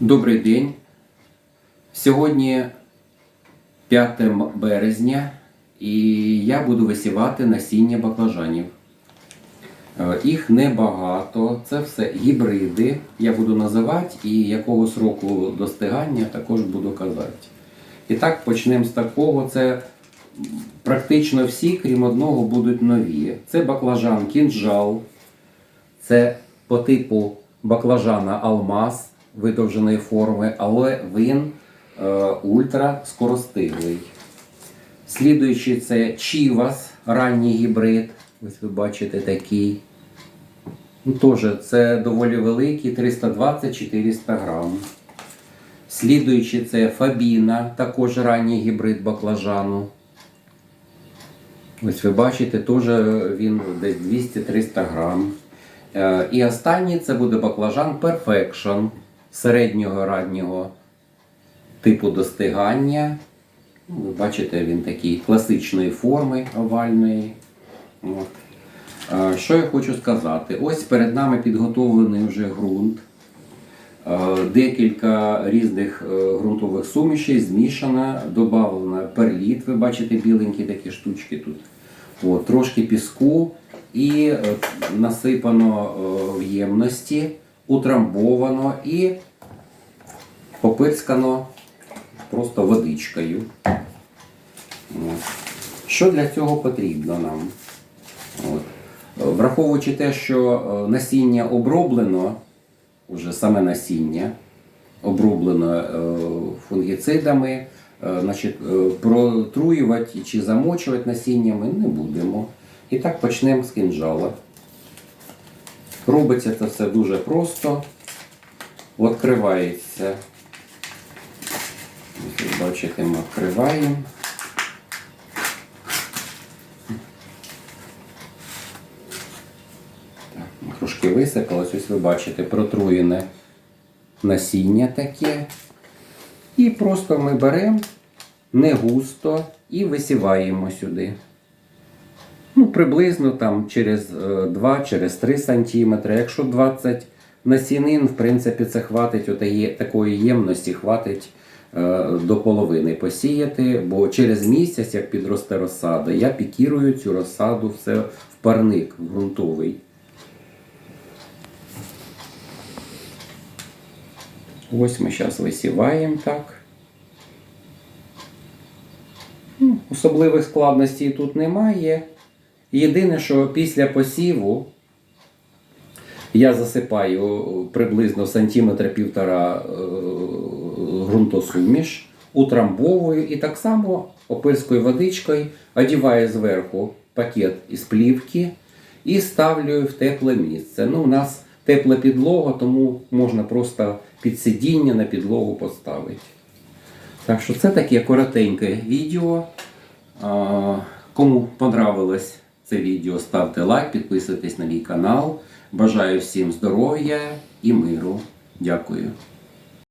Добрий день. Сьогодні 5 березня і я буду висівати насіння баклажанів. Їх небагато, це все гібриди. Я буду називати і якого сроку достигання також буду казати. І так почнемо з такого. Це практично всі, крім одного, будуть нові. Це баклажан кінжал, це по типу баклажана алмаз видовженої форми, але він е, ультра. Слідуючий це Чівас, ранній гібрид. Ось ви бачите такий. Ну, Теж це доволі великий, 320-400 грам. Слідуючий це Фабіна, також ранній гібрид баклажану. Ось ви бачите, теж він десь 200-300 грам. Е, І останній це буде баклажан Perfection середнього раннього типу достигання. Ну, Ви бачите, він такий класичної форми овальної. От. Е, Що я хочу сказати? Ось перед нами підготовлений вже ґрунт. Е, Декілька різних ґрунтових сумішей змішано, додавлено перліт, ви бачите біленькі такі штучки тут. От, трошки піску і е, насипано е, в ємності, утрамбовано і попирскано просто водичкою. Що для цього потрібно нам? От. Е, Враховуючи те, що е, насіння оброблено, уже саме насіння, оброблено е, фунгіцидами, е, значить, е, протруювати чи замочувати насіння ми не будемо. І так почнемо з кинжала. Робиться це все дуже просто. Відкривається. Ви бачите, ми відкриваємо. Так, трошки висипалось, ось ви бачите, протруєне насіння таке. І просто ми беремо не густо і висіваємо сюди. Ну, приблизно там через 2, через 3 сантиметри. Якщо 20 насінин, в принципі, це хватить отає, такої ємності, хватить е, до половини посіяти, бо через місяць, як підросте розсада, я пікірую цю розсаду все в парник в ґрунтовий. Ось ми зараз висіваємо так. Ну, Особливих складностей тут немає. Єдине, що після посіву я засипаю приблизно сантиметра півтора е, ґрунтосуміш, утрамбовую і так само опильською водичкою одіваю зверху пакет із плівки і ставлю в тепле місце. Ну, у нас тепла підлога, тому можна просто під сидіння на підлогу поставити. Так що це таке коротеньке відео. Кому понравилось це відео, ставте лайк, підписуйтесь на мій канал. Бажаю всім здоров'я і миру. Дякую.